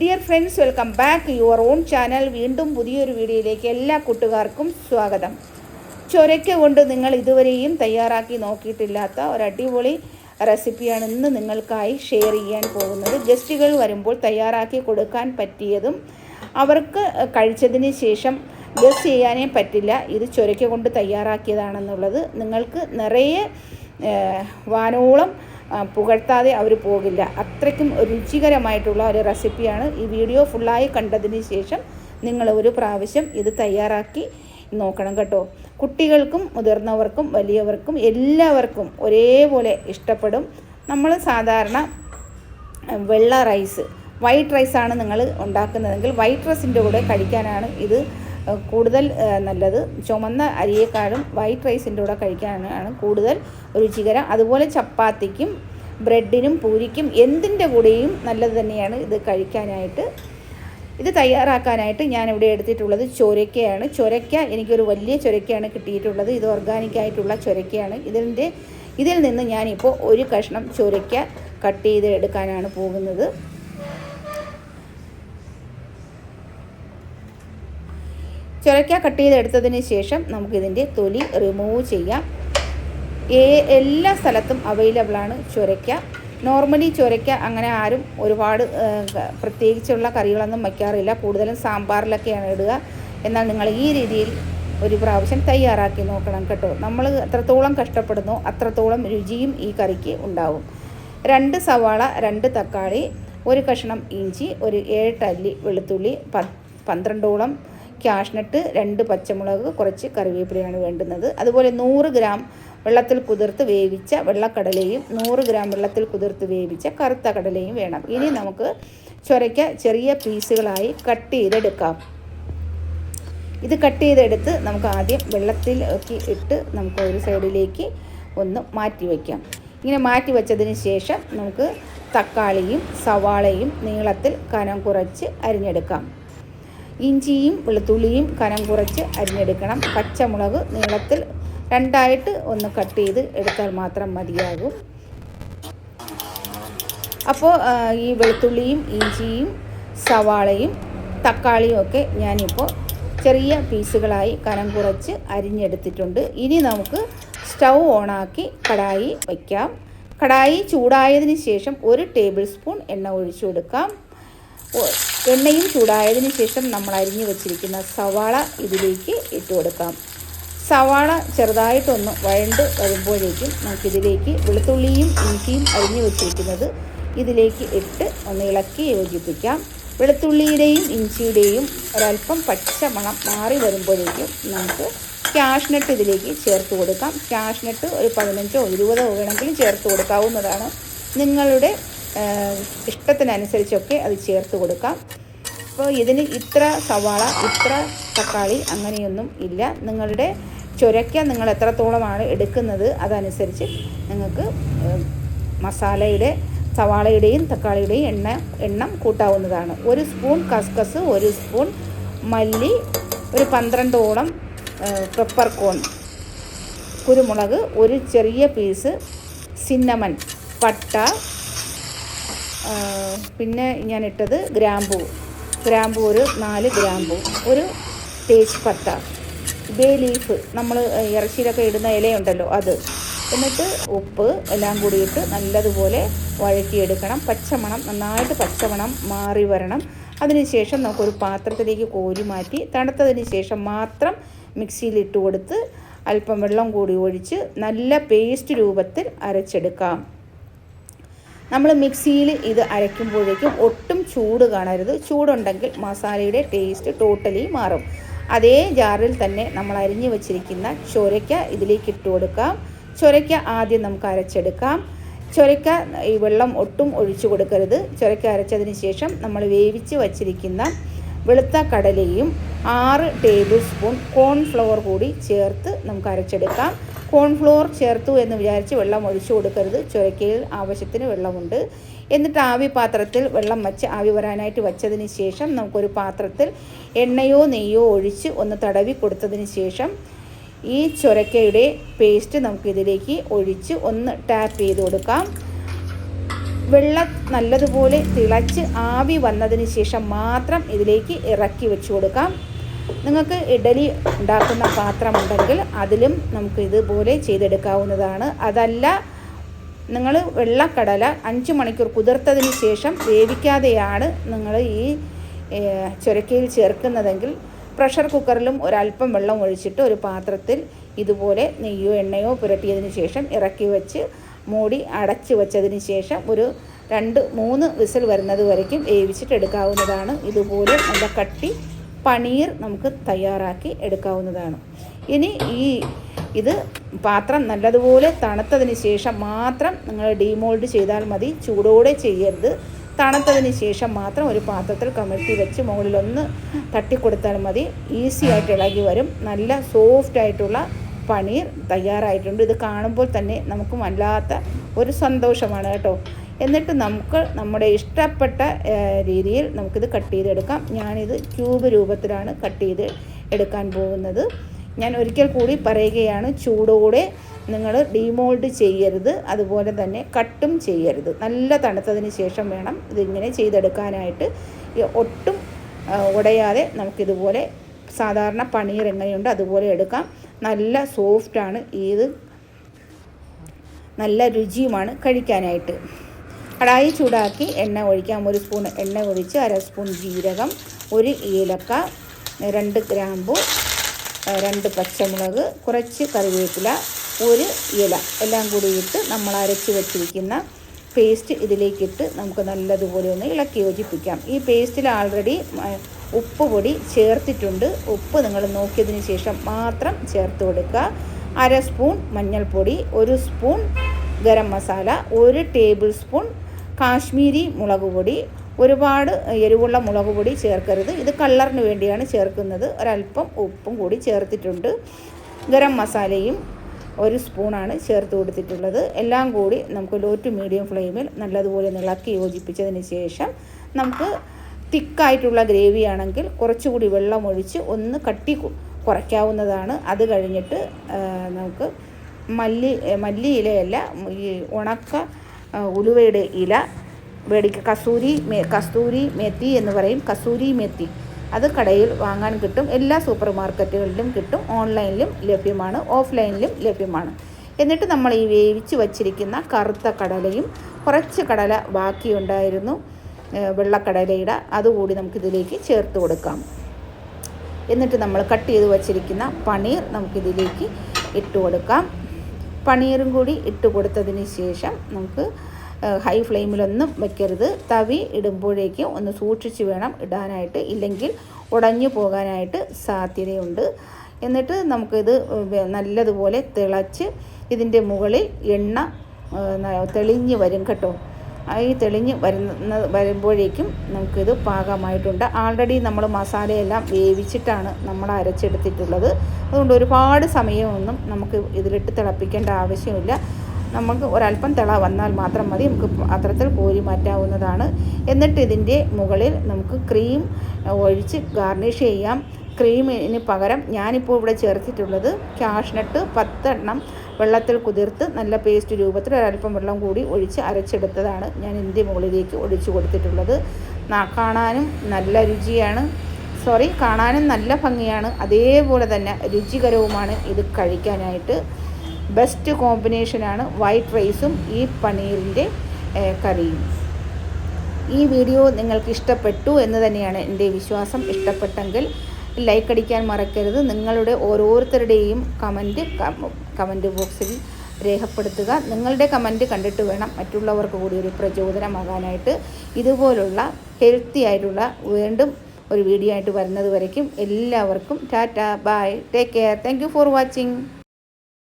Dear friends welcome back your own channel വീണ്ടും പുതിയൊരു വീഡിയോയിലേക്ക് എല്ലാ കൂട്ടുകാർക്കും സ്വാഗതം. ചൊരയ്ക്ക കൊണ്ട് നിങ്ങൾ ഇതുവരെയും തയ്യാറാക്കി നോക്കിയിട്ടില്ലാത്ത ഒരു അടിപൊളി റെസിപ്പിയാണ് ഇന്ന് നിങ്ങൾക്കായി ഷെയർ ചെയ്യാൻ പോകുന്നത്. ഗസ്റ്റുകൾ വരുമ്പോൾ തയ്യാറാക്കി കൊടുക്കാൻ പറ്റിയതും അവർക്ക് കഴിച്ചതിന് ശേഷം ഗസ് ചെയ്യാനേ പറ്റില്ല. ഇത് ചൊരയ്ക്ക കൊണ്ട് തയ്യാറാക്കിയതാണെന്നുള്ളത് നിങ്ങൾക്ക് നിറയെ വാനോളം പുകഴ്ത്താതെ അവർ പോകില്ല. അത്രയ്ക്കും രുചികരമായിട്ടുള്ള ഒരു റെസിപ്പിയാണ് ഈ വീഡിയോ ഫുള്ളായി കണ്ടതിന് ശേഷം നിങ്ങൾ ഒരു പ്രാവശ്യം ഇത് തയ്യാറാക്കി നോക്കണം കേട്ടോ. കുട്ടികൾക്കും മുതിർന്നവർക്കും വലിയവർക്കും എല്ലാവർക്കും ഒരേപോലെ ഇഷ്ടപ്പെടും. നമ്മൾ സാധാരണ വെള്ള റൈസ് വൈറ്റ് റൈസാണ് നിങ്ങൾ ഉണ്ടാക്കുന്നതെങ്കിൽ വൈറ്റ് റൈസിന്റെ കൂടെ കഴിക്കാനാണ് ഇത് കൂടുതൽ നല്ലത്. ചുമന്ന അരിയേക്കാളും വൈറ്റ് റൈസിന്റെ കൂടെ കഴിക്കാനാണ് കൂടുതൽ രുചികരം. അതുപോലെ ചപ്പാത്തിക്കും ബ്രെഡിനും പൂരിക്കും എന്തിന്റെ കൂടെയും നല്ലത് തന്നെയാണ് ഇത് കഴിക്കാനായിട്ട്. ഇത് തയ്യാറാക്കാനായിട്ട് ഞാൻ ഇവിടെ എടുത്തിട്ടുള്ളത് ചൊരക്കയാണ് ചൊരക്ക എനിക്കൊരു വലിയ ചൊരക്കയാണ് കിട്ടിയിട്ടുള്ളത്. ഇത് ഓർഗാനിക്കായിട്ടുള്ള ചൊരയ്ക്കയാണ്. ഇതിന്റെ ഇതിൽ നിന്ന് ഞാനിപ്പോൾ ഒരു കഷ്ണം ചൊരക്ക കട്ട് ചെയ്ത് എടുക്കാനാണ് പോകുന്നത്. ചുരക്ക കട്ട് ചെയ്തെടുത്തതിന് ശേഷം നമുക്കിതിന്റെ തൊലി റിമൂവ് ചെയ്യാം. ഏ- എല്ലാ സ്ഥലത്തും അവൈലബിളാണ് ചുരയ്ക്ക നോർമലി ചുരയ്ക്ക അങ്ങനെ ആരും ഒരുപാട് പ്രത്യേകിച്ചുള്ള കറികളൊന്നും വയ്ക്കാറില്ല. കൂടുതലും സാമ്പാറിലൊക്കെയാണ് ഇടുക. എന്നാൽ നിങ്ങൾ ഈ രീതിയിൽ ഒരു പ്രാവശ്യം തയ്യാറാക്കി നോക്കണം കേട്ടോ. നമ്മൾ എത്രത്തോളം കഷ്ടപ്പെടുന്നു അത്രത്തോളം രുചിയും ഈ കറിക്ക് ഉണ്ടാവും. രണ്ട് സവാള രണ്ട് തക്കാളി ഒരു കഷ്ണം ഇഞ്ചി ഒരു ഏഴ് അല്ലി വെളുത്തുള്ളി പന്ത്രണ്ടോളം ക്യാഷ്നട്ട് രണ്ട് പച്ചമുളക് കുറച്ച് കറിവേപ്പിലയാണ് വേണ്ടുന്നത്. അതുപോലെ നൂറ് ഗ്രാം വെള്ളത്തിൽ കുതിർത്ത് വേവിച്ച വെള്ളക്കടലയും നൂറ് ഗ്രാം വെള്ളത്തിൽ കുതിർത്ത് വേവിച്ച കറുത്ത കടലയും വേണം. ഇനി നമുക്ക് ചൊരയ്ക്ക ചെറിയ പീസുകളായി കട്ട് ചെയ്തെടുക്കാം. ഇത് കട്ട് ചെയ്തെടുത്ത് നമുക്ക് ആദ്യം വെള്ളത്തിൽ വെള്ളത്തിലേക്ക് ഇട്ട് നമുക്ക് ഒരു സൈഡിലേക്ക് ഒന്ന് മാറ്റി വയ്ക്കാം. ഇങ്ങനെ മാറ്റി വെച്ചതിന് ശേഷം നമുക്ക് തക്കാളിയും സവാളയും നീളത്തിൽ കനം കുറച്ച് അരിഞ്ഞെടുക്കാം. ഇഞ്ചിയും വെളുത്തുള്ളിയും കനം കുറച്ച് അരിഞ്ഞെടുക്കണം. പച്ചമുളക് നീളത്തിൽ രണ്ടായിട്ട് ഒന്ന് കട്ട് ചെയ്ത് എടുത്താൽ മാത്രം മതിയാകും. അപ്പോൾ ഈ വെളുത്തുള്ളിയും ഇഞ്ചിയും സവാളയും തക്കാളിയും ഒക്കെ ഞാനിപ്പോൾ ചെറിയ പീസുകളായി കനം കുറച്ച് അരിഞ്ഞെടുത്തിട്ടുണ്ട്. ഇനി നമുക്ക് സ്റ്റൗ ഓണാക്കി കടായി വയ്ക്കാം. കടായി ചൂടായതിന് ശേഷം ഒരു ടേബിൾ സ്പൂൺ എണ്ണ ഒഴിച്ചു കൊടുക്കാം. എണ്ണയും ചൂടായതിന് ശേഷം നമ്മൾ അരിഞ്ഞു വെച്ചിരിക്കുന്ന സവാള ഇതിലേക്ക് ഇട്ട് കൊടുക്കാം. സവാള ചെറുതായിട്ടൊന്ന് വഴണ്ട് വരുമ്പോഴേക്കും നമുക്കിതിലേക്ക് വെളുത്തുള്ളിയും ഇഞ്ചിയും അരിഞ്ഞു വെച്ചിരിക്കുന്നത് ഇതിലേക്ക് ഇട്ട് ഒന്ന് ഇളക്കി യോജിപ്പിക്കാം. വെളുത്തുള്ളിയുടെയും ഇഞ്ചിയുടെയും ഒരല്പം പച്ചമണം മാറി വരുമ്പോഴേക്കും നമുക്ക് ക്യാഷ്നട്ട് ഇതിലേക്ക് ചേർത്ത് കൊടുക്കാം. ക്യാഷ്നട്ട് ഒരു പതിനഞ്ചോ ഇരുപതോ വേണമെങ്കിലും ചേർത്ത് കൊടുക്കാവുന്നതാണ്. നിങ്ങളുടെ ഇഷ്ടത്തിനനുസരിച്ചൊക്കെ അത് ചേർത്ത് കൊടുക്കാം. അപ്പോൾ ഇതിന് ഇത്ര സവാള ഇത്ര തക്കാളി അങ്ങനെയൊന്നും ഇല്ല. നിങ്ങളുടെ ചുരയ്ക്ക നിങ്ങൾ എത്രത്തോളമാണ് എടുക്കുന്നത് അതനുസരിച്ച് നിങ്ങൾക്ക് മസാലയുടെ സവാളയുടെയും തക്കാളിയുടെയും എണ്ണ എണ്ണം കൂട്ടാവുന്നതാണ്. ഒരു സ്പൂൺ കസ്കസ് ഒരു സ്പൂൺ മല്ലി ഒരു പന്ത്രണ്ടോളം പെപ്പർ കോൺ കുരുമുളക് ഒരു ചെറിയ പീസ് സിന്നമൻ പട്ട പിന്നെ ഞാൻ ഇട്ടത് ഗ്രാമ്പൂ. ഗ്രാമ്പൂ ഒരു നാല് ഗ്രാമ്പൂ. ഒരു തേജ് പത്ത ബേ ലീഫ് നമ്മൾ ഇറച്ചിയിലൊക്കെ ഇടുന്ന ഇലയുണ്ടല്ലോ അത്. എന്നിട്ട് ഉപ്പ് എല്ലാം കൂടിയിട്ട് നല്ലതുപോലെ വഴറ്റിയെടുക്കണം. പച്ചമണം നന്നായിട്ട് പച്ചമണം മാറി വരണം. അതിനുശേഷം നമുക്കൊരു പാത്രത്തിലേക്ക് കോരി മാറ്റി തണുത്തതിന് ശേഷം മാത്രം മിക്സിയിൽ ഇട്ട് കൊടുത്ത് അല്പം വെള്ളം കൂടി ഒഴിച്ച് നല്ല പേസ്റ്റ് രൂപത്തിൽ അരച്ചെടുക്കാം. നമ്മൾ മിക്സിയിൽ ഇത് അരയ്ക്കുമ്പോഴേക്കും ഒട്ടും ചൂട് കാണരുത്. ചൂടുണ്ടെങ്കിൽ മസാലയുടെ ടേസ്റ്റ് ടോട്ടലി മാറും. അതേ ജാറിൽ തന്നെ നമ്മൾ അരിഞ്ഞു വച്ചിരിക്കുന്ന ചൊരയ്ക്ക ഇതിലേക്ക് ഇട്ട് കൊടുക്കാം. ചൊരയ്ക്ക ആദ്യം നമുക്ക് അരച്ചെടുക്കാം. ചൊരയ്ക്ക ഈ വെള്ളം ഒട്ടും ഒഴിച്ചു കൊടുക്കരുത്. ചൊരയ്ക്ക അരച്ചതിന് ശേഷം നമ്മൾ വേവിച്ച് വച്ചിരിക്കുന്ന വെളുത്ത കടലയും ആറ് ടേബിൾ സ്പൂൺ കോൺഫ്ലവർ കൂടി ചേർത്ത് നമുക്ക് അരച്ചെടുക്കാം. കോൺഫ്ലവർ ചേർത്തു എന്ന് വിചാരിച്ച് വെള്ളം ഒഴിച്ചു കൊടുക്കരുത്. ചുരക്കയിൽ ആവശ്യത്തിന് വെള്ളമുണ്ട്. എന്നിട്ട് ആവി പാത്രത്തിൽ വെള്ളം വച്ച് ആവി വരാനായിട്ട് വച്ചതിന് ശേഷം നമുക്കൊരു പാത്രത്തിൽ എണ്ണയോ നെയ്യോ ഒഴിച്ച് ഒന്ന് തടവി കൊടുത്തതിന് ശേഷം ഈ ചുരക്കയുടെ പേസ്റ്റ് നമുക്കിതിലേക്ക് ഒഴിച്ച് ഒന്ന് ടാപ്പ് ചെയ്ത് കൊടുക്കാം. വെള്ളം നല്ലതുപോലെ തിളച്ച് ആവി വന്നതിന് ശേഷം മാത്രം ഇതിലേക്ക് ഇറക്കി വെച്ച് കൊടുക്കാം. നിങ്ങൾക്ക് ഇഡലി ഉണ്ടാക്കുന്ന പാത്രമുണ്ടെങ്കിൽ അതിലും നമുക്ക് ഇതുപോലെ ചെയ്തെടുക്കാവുന്നതാണ്. അതല്ല നിങ്ങൾ വെള്ളക്കടല അഞ്ച് മണിക്കൂർ കുതിർത്തതിന് ശേഷം വേവിക്കാതെയാണ് നിങ്ങൾ ഈ ചുരക്കയിൽ ചേർക്കുന്നതെങ്കിൽ പ്രഷർ കുക്കറിലും ഒരല്പം വെള്ളം ഒഴിച്ചിട്ട് ഒരു പാത്രത്തിൽ ഇതുപോലെ നെയ്യോ എണ്ണയോ പുരട്ടിയതിന് ശേഷം ഇറക്കി വെച്ച് മൂടി അടച്ച് വെച്ചതിന് ശേഷം ഒരു രണ്ട് മൂന്ന് വിസിൽ വരുന്നത് വരയ്ക്കും. വേവിച്ചിട്ട് എടുക്കാവുന്നതാണ്. ഇതുപോലെ നല്ല കട്ടി പനീർ നമുക്ക് തയ്യാറാക്കി എടുക്കാവുന്നതാണ്. ഇനി ഈ ഇത് പാത്രം നല്ലതുപോലെ തണുത്തതിന് ശേഷം മാത്രം നിങ്ങൾ ഡീമോൾഡ് ചെയ്താൽ മതി. ചൂടോടെ ചെയ്യരുത്. തണുത്തതിന് ശേഷം മാത്രം ഒരു പാത്രത്തിൽ കമഴ്ത്തി വെച്ച് മുകളിലൊന്ന് തട്ടിക്കൊടുത്താൽ മതി. ഈസി ആയിട്ട് ഇളകി വരും. നല്ല സോഫ്റ്റ് ആയിട്ടുള്ള പനീർ തയ്യാറായിട്ടുണ്ട്. ഇത് കാണുമ്പോൾ തന്നെ നമുക്ക് വല്ലാത്ത ഒരു സന്തോഷമാണ് കേട്ടോ. എന്നിട്ട് നമുക്ക് നമ്മുടെ ഇഷ്ടപ്പെട്ട രീതിയിൽ നമുക്കിത് കട്ട് ചെയ്തെടുക്കാം. ഞാനിത് ക്യൂബ് രൂപത്തിലാണ് കട്ട് ചെയ്ത് എടുക്കാൻ പോകുന്നത്. ഞാൻ ഒരിക്കൽ കൂടി പറയുകയാണ് ചൂടോടെ നിങ്ങൾ ഡീമോൾഡ് ചെയ്യരുത് അതുപോലെ തന്നെ കട്ടും ചെയ്യരുത്. നല്ല തണുത്തതിന് ശേഷം വേണം ഇതിങ്ങനെ ചെയ്തെടുക്കാനായിട്ട്. ഒട്ടും ഉടയാതെ നമുക്കിതുപോലെ സാധാരണ പനീർ എങ്ങനെയുണ്ട് അതുപോലെ എടുക്കാം. നല്ല സോഫ്റ്റാണ് ഇത് നല്ല രുചിയുമാണ് കഴിക്കാനായിട്ട്. കടായി ചൂടാക്കി എണ്ണ ഒഴിക്കാം. ഒരു സ്പൂൺ എണ്ണ ഒഴിച്ച് അര സ്പൂൺ ജീരകം ഒരു ഏലക്ക രണ്ട് ഗ്രാമ്പു രണ്ട് പച്ചമുളക് കുറച്ച് കറിവേപ്പില ഒരു ഇല. എല്ലാം കൂടി ഇട്ട് നമ്മൾ അരച്ച് വെച്ചിരിക്കുന്ന പേസ്റ്റ് ഇതിലേക്കിട്ട് നമുക്ക് നല്ലതുപോലെ ഒന്ന് ഇളക്കി യോജിപ്പിക്കാം. ഈ പേസ്റ്റിൽ ആൾറെഡി ഉപ്പ് പൊടി ചേർത്തിട്ടുണ്ട്. ഉപ്പ് നിങ്ങൾ നോക്കിയതിന് ശേഷം മാത്രം ചേർത്ത് കൊടുക്കുക. അര സ്പൂൺ മഞ്ഞൾപ്പൊടി ഒരു സ്പൂൺ ഗരം മസാല ഒരു ടേബിൾ സ്പൂൺ കാശ്മീരി മുളക് പൊടി ഒരുപാട് എരിവുള്ള മുളക് പൊടി ചേർക്കരുത്. ഇത് കളറിന് വേണ്ടിയാണ് ചേർക്കുന്നത്. ഒരല്പം ഉപ്പും കൂടി ചേർത്തിട്ടുണ്ട്. ഗരം മസാലയും ഒരു സ്പൂണാണ് ചേർത്ത് കൊടുത്തിട്ടുള്ളത്. എല്ലാം കൂടി നമുക്ക് ലോ ടു മീഡിയം ഫ്ലെയിമിൽ നല്ലതുപോലെ ഇളക്കി യോജിപ്പിച്ചതിന് ശേഷം നമുക്ക് തിക്കായിട്ടുള്ള ഗ്രേവി ആണെങ്കിൽ കുറച്ചുകൂടി വെള്ളം ഒഴിച്ച് ഒന്ന് കട്ടി കുറയ്ക്കാവുന്നതാണ്. അത് കഴിഞ്ഞിട്ട് നമുക്ക് മല്ലി മല്ലിയിലയല്ല ഈ ഉണക്ക ഉലുവയുടെ ഇല മേടിക്കുക കസൂരി മേ കസ്തൂരി മെത്തി എന്ന് പറയും. കസൂരി മെത്തി. അത് കടയിൽ വാങ്ങാൻ കിട്ടും. എല്ലാ സൂപ്പർ മാർക്കറ്റുകളിലും കിട്ടും. ഓൺലൈനിലും ലഭ്യമാണ്. ഓഫ്ലൈനിലും ലഭ്യമാണ്. എന്നിട്ട് നമ്മൾ ഈ വേവിച്ച് വച്ചിരിക്കുന്ന കറുത്ത കടലയും കുറച്ച് കടല ബാക്കിയുണ്ടായിരുന്നു വെള്ളക്കടലയുടെ. അതുകൂടി നമുക്കിതിലേക്ക് ചേർത്ത് കൊടുക്കാം. എന്നിട്ട് നമ്മൾ കട്ട് ചെയ്ത് വച്ചിരിക്കുന്ന പനീർ നമുക്കിതിലേക്ക് ഇട്ട് കൊടുക്കാം. പനീറും കൂടി ഇട്ട് കൊടുത്തതിന് ശേഷം നമുക്ക് ഹൈ ഫ്ലെയിമിലൊന്നും വെക്കരുത്. തവി ഇടുമ്പോഴേക്കും ഒന്ന് സൂക്ഷിച്ച് വേണം ഇടാനായിട്ട്. ഇല്ലെങ്കിൽ ഉടഞ്ഞു പോകാനായിട്ട് സാധ്യതയുണ്ട്. എന്നിട്ട് നമുക്കിത് നല്ലതുപോലെ തിളച്ച് ഇതിന്റെ മുകളിൽ എണ്ണ തെളിഞ്ഞ് വരും കേട്ടോ. ഈ തെളിഞ്ഞ് വരുന്ന വരുമ്പോഴേക്കും നമുക്കിത് പാകമായിട്ടുണ്ട്. ആൾറെഡി നമ്മൾ മസാലയെല്ലാം വേവിച്ചിട്ടാണ് നമ്മൾ അരച്ചെടുത്തിട്ടുള്ളത്. അതുകൊണ്ട് ഒരുപാട് സമയമൊന്നും നമുക്ക് ഇതിലിട്ട് തിളപ്പിക്കേണ്ട ആവശ്യമില്ല. നമുക്ക് ഒരല്പം തിള വന്നാൽ മാത്രം മതി. നമുക്ക് പാത്രത്തിൽ കോരി മാറ്റാവുന്നതാണ്. എന്നിട്ട് ഇതിന്റെ മുകളിൽ നമുക്ക് ക്രീം ഒഴിച്ച് ഗാർണിഷ് ചെയ്യാം. ക്രീമിന് പകരം ഞാനിപ്പോൾ ഇവിടെ ചേർത്തിട്ടുള്ളത് ക്യാഷ്നട്ട് പത്തെണ്ണം വെള്ളത്തിൽ കുതിർത്ത് നല്ല പേസ്റ്റ് രൂപത്തിൽ ഒരല്പം വെള്ളം കൂടി ഒഴിച്ച് അരച്ചെടുത്തതാണ് ഞാൻ ഇതിന്റെ മുകളിലേക്ക് ഒഴിച്ചു കൊടുത്തിട്ടുള്ളത്. കാണാനും നല്ല രുചിയാണ്. സോറി കാണാനും നല്ല ഭംഗിയാണ്. അതേപോലെ തന്നെ രുചികരവുമാണ് ഇത് കഴിക്കാനായിട്ട്. ബെസ്റ്റ് കോമ്പിനേഷനാണ് വൈറ്റ് റൈസും ഈ പനീറിന്റെ കറിയും. ഈ വീഡിയോ നിങ്ങൾക്ക് ഇഷ്ടപ്പെട്ടു എന്ന് തന്നെയാണ് എന്റെ വിശ്വാസം. ഇഷ്ടപ്പെട്ടെങ്കിൽ ലൈക്ക് അടിക്കാൻ മറക്കരുത്. നിങ്ങളുടെ ഓരോരുത്തരുടെയും കമന്റ് കമന്റ് ബോക്സിൽ രേഖപ്പെടുത്തുക. നിങ്ങളുടെ കമന്റ് കണ്ടിട്ട് വേണം മറ്റുള്ളവർക്ക് കൂടി ഒരു പ്രചോദനമാകാനായിട്ട്. ഇതുപോലുള്ള ഹെൽത്തി ആയിട്ടുള്ള വീണ്ടും ഒരു വീഡിയോ ആയിട്ട് വരുന്നത് വരയ്ക്കും. എല്ലാവർക്കും tata bye take care. Thank for watching.